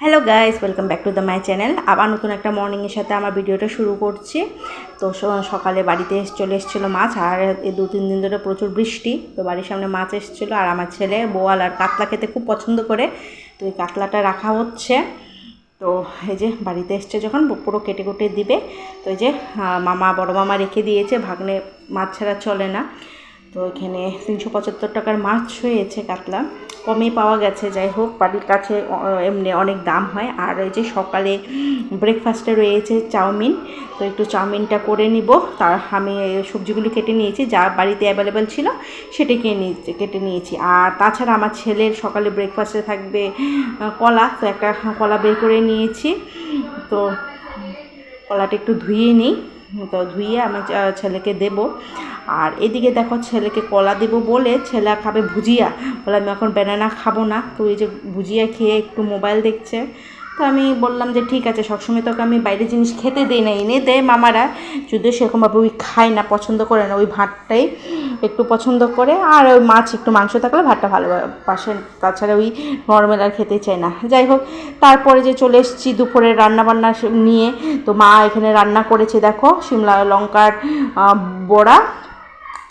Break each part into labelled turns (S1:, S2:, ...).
S1: Hello guys welcome back to the my channel আবার নতুন একটা মর্নিংয়ের সাথে আমার ভিডিওটা শুরু করছি। তো সকালে বাড়িতে চলে এসেছিল মাছ, আর এই দু, তিন দিন ধরে প্রচুর বৃষ্টি। তো বাড়ির সামনে মাছ এসেছিল, আর আমার ছেলে বোয়াল আর কাতলা খেতে খুব পছন্দ করে। তো এই কাতলাটা রাখা হচ্ছে। তো এই যে বাড়িতে এসছে যখন পুরো কেটে কুটে দিবে। তো এই যে মামা, বড় মামা রেখে দিয়েছে, ভাগ্নে মাছ ছাড়া চলে না। তো এখানে তিনশো পঁচাত্তর টাকার মাছ হয়েছে কাতলা। কমই পাওয়া গেছে, যাই হোক, বাড়ির কাছে এমনি অনেক দাম হয়। আর এই যে সকালে ব্রেকফাস্টে রয়েছে চাউমিন, তো একটু চাউমিনটা করে নিব। তার, আমি সবজিগুলি কেটে নিয়েছি, যা বাড়িতে অ্যাভেলেবেল ছিল সেটাকে নিয়েছি, কেটে নিয়েছি। আর তাছাড়া আমার ছেলের সকালে ব্রেকফাস্টে থাকবে কলা। তো একটা কলা বের করে নিয়েছি। তো কলাটা একটু ধুয়ে নিই। তো ধুইয়ে আমি ছেলেকে দেব। আর এদিকে দেখো ছেলেকে কলা দেব বলে ছেলে খাবে ভুজিয়া। বলে আমি এখন ব্যানানা খাব না। তো এই যে ভুজিয়া খেয়ে একটু মোবাইল দেখছে। তো আমি বললাম যে ঠিক আছে, সবসময় তোকে আমি বাইরে জিনিস খেতে দিই না, এনে দেয় মামারা। যদিও সেরকমভাবে ওই খায় না, পছন্দ করে না, ওই ভাতটাই একটু পছন্দ করে। আর ওই মাছ, একটু মাংস থাকলে ভাতটা ভালো পাশে তাছাড়া ওই নর্মাল আর খেতে চায় না। যাই হোক, তারপরে যে চলে এসেছি দুপুরে রান্না বান্না নিয়ে, তো মা এখানে রান্না করেছে, দেখো শিমলা লঙ্কার বড়া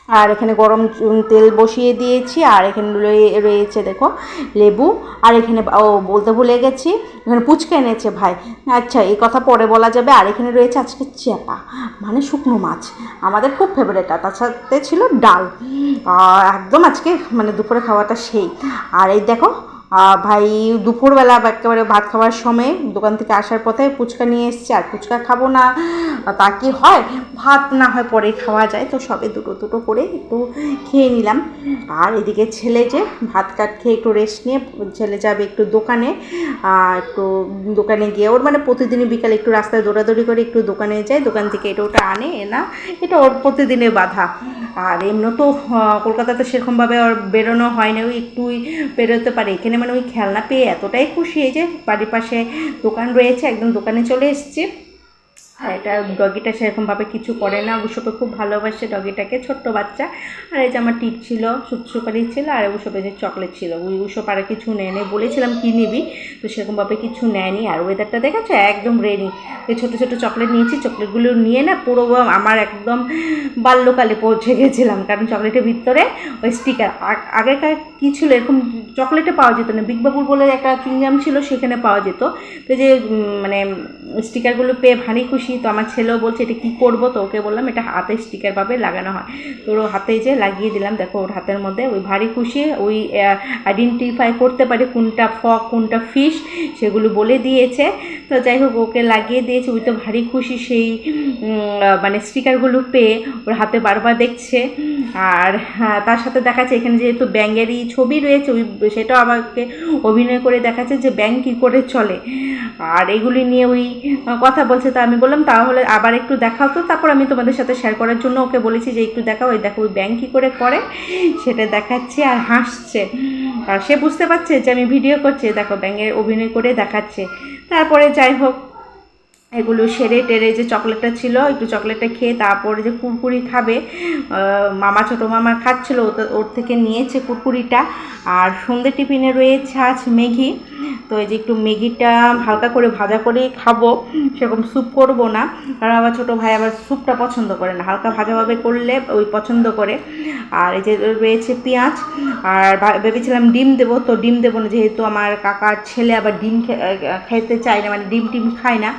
S1: আর এখানে গরম তেল বসিয়ে দিয়েছি, আর এখানে রয়ে- রয়েছে দেখো লেবু, আর এখানে ও, বলতে ভুলে গেছি, এখানে পুচকে এনেছে ভাই। আচ্ছা এই কথা পরে বলা যাবে, আর এখানে রয়েছে আজকে চেপা মানে শুকনো মাছ, আমাদের খুব ফেভারেট আর তার সাথে ছিল ডাল। একদম আজকে মানে দুপুরে খাওয়াটা সেই। আর এই দেখো ভাই দুপুরবেলা বা একেবারে ভাত খাওয়ার সময় দোকান থেকে আসার পথে ফুচকা নিয়ে এসছে, আর ফুচকা খাব না, তা কি হয়? ভাত না হয় পরে খাওয়া যায়, তো সবে দুটো দুটো করে একটু খেয়ে নিলাম। আর এদিকে ছেলে যে ভাত কাট খেয়ে একটু রেস্ট নিয়ে ছেলে যাবে একটু দোকানে একটু দোকানে গিয়ে ওর মানে প্রতিদিনই বিকালে একটু রাস্তায় দৌড়াদৌড়ি করে একটু দোকানে যায়, দোকান থেকে এটা ওটা আনে এ না এটা ওর প্রতিদিনের বাধা। আর এমনি তো কলকাতাতে সেরকমভাবে ওর বেরোনো হয় না, ওই একটুই বেরোতে পারে। এখানে মানে ওই খেলনা পেয়ে এতটাই খুশি, এই যে বাড়ির পাশে দোকান রয়েছে, একদম দোকানে চলে এসছে। আর এটা ডগিটা সেরকমভাবে কিছু করে না। অবশ্যকে খুব ভালোবাসে ডগিটাকে, ছোট্ট বাচ্চা। আর এই যে আমার টিপ ছিল সুপ সুপারি ছিল, আর ওসবে যে চকলেট ছিল। ওই ওসব আর কিছু নেয় নেই বলেছিলাম, কী নিবি? তো সেরকমভাবে কিছু নেয়নি। আর ওয়েদারটা দেখেছ? একদম রেডি এই ছোটো ছোটো চকলেট নিয়েছি, চকলেটগুলো নিয়ে না পুরো আমার একদম বাল্যকালে পৌঁছে গেছিলাম। কারণ চকলেটের ভিতরে ওই স্টিকার আগেকার কী ছিল? এরকম চকলেটে পাওয়া যেত না। বিগ বাবুর বলে একটা চুইংগাম ছিল, সেখানে পাওয়া যেত। তো যে মানে স্টিকারগুলো পেয়ে ভারী খুশি তো আমার ছেলেও বলছে এটা কী করব? তো ওকে বললাম এটা হাতে স্টিকার ভাবে লাগানো হয়। তো ওর হাতে যে লাগিয়ে দিলাম দেখো ওর হাতের মধ্যে ওই ভারী খুশি ওই আইডেন্টিফাই করতে পারে কোনটা ফক কোনটা ফিশ সেগুলো বলে দিয়েছে। তো যাই হোক ওকে লাগিয়ে দিয়েছে ওই তো ভারী খুশি সেই মানে স্টিকারগুলো পেয়ে ওর হাতে বারবার দেখছে। আর হ্যাঁ, তার সাথে দেখাচ্ছে এখানে যেহেতু ব্যাঙেরই ছবি রয়েছে ওই সেটাও আমাকে অভিনয় করে দেখাচ্ছে যে ব্যাঙ কী করে চলে। আর এগুলি নিয়ে ওই কথা বলছে, তো আমি বললাম, তাহলে আবার একটু দেখাও তো। তারপর আমি তোমাদের সাথে শেয়ার করার জন্য ওকে বলেছি যে একটু দেখাও ওই দেখো ওই ব্যাঙ কী করে করে, সেটা দেখাচ্ছে আর হাসছে। আর সে বুঝতে পারছে যে আমি ভিডিও করছি দেখো ব্যাঙের অভিনয় করে দেখাচ্ছে। তারপরে যাই হোক, এগুলো সেরে টেরে যে চকলেটটা ছিল, একটু চকলেটটা খেয়ে তারপরে যে কুরকুরি খাবে মামা ছোটো মামা খাচ্ছিলো ওর থেকে নিয়েছে কুরকুরিটা। আর সন্ধ্যে টিফিনে রয়েছে আজ ম্যাগি তো এই যে একটু ম্যাগিটা হালকা করে ভাজা করে খাব, সেরকম স্যুপ করব না। কারণ আমার ছোটো ভাই আবার স্যুপটা পছন্দ করে না। হালকা ভাজাভাবে করলে ওই পছন্দ করে। আর এই যে রয়েছে পেঁয়াজ, আর ভেবেছিলাম ডিম দেবো, তো ডিম দেবো না। যেহেতু আমার কাকার ছেলে আবার ডিম খেতে চায় না মানে ডিম টিম খায় না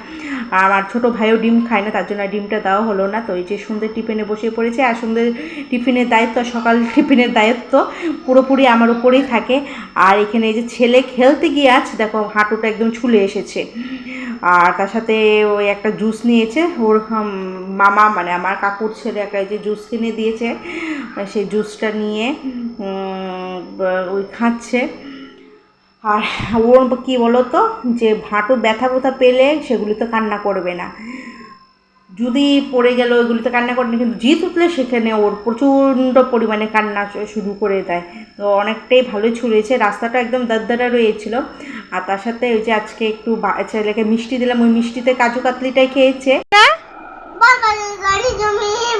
S1: আর আমার ছোটো ভাইও ডিম খায় না, তার জন্য ডিমটা দেওয়া হলো না। তো এই যে সন্ধ্যে টিফিনে বসে পড়েছে, আর সন্ধ্যে টিফিনের দায়িত্ব, সকাল টিফিনের দায়িত্ব পুরোপুরি আমার উপরেই থাকে। আর এখানে এই যে ছেলে খেলতে গিয়ে আছে, দেখো হাঁটুটা একদম ছুলে এসেছে। আর তার সাথে ওই একটা জুস নিয়েছে, ওর মামা মানে আমার কাকুর ছেলে একটা যে জুস কিনে দিয়েছে। সেই জুসটা নিয়ে ওই খাচ্ছে। আর ওর কী বলো তো যে ভাঁটু ব্যথা ব্যথা পেলে সেগুলিতে কান্না করবে না। যদি পড়ে গেল ওইগুলিতে কান্না করে না কিন্তু জিত উঠলে সেখানে ওর প্রচণ্ড পরিমাণে কান্না শুরু করে দেয়। তো অনেকটাই ভালোই ছুঁড়েছে রাস্তাটা একদম দাদ্দারা রয়েছিল। আর তার সাথে ওই যে আজকে একটু বা- ছেলেকে মিষ্টি দিলাম ওই মিষ্টিতে কাজু কাতলিটাই খেয়েছে।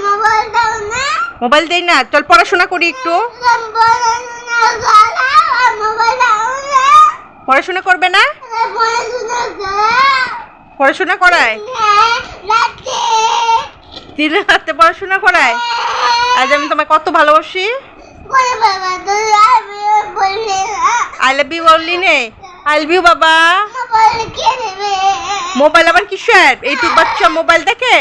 S2: মোবাইল দাও না।
S1: মোবাইল দেই না চল পড়াশোনা করি একটু।
S2: পড়াশোনা
S1: করবে না?
S2: পড়াশোনা
S1: করায়?
S2: হ্যাঁ, রাতে
S1: পড়াশোনা করায়? আজ আমি তোমায় কত ভালোবাসি। আই লাভ ইউ বললি নে। আই লাভ ইউ বাবা।
S2: মোবাইল
S1: আবার কিসের? এইটুক বাচ্চা মোবাইল দেখে?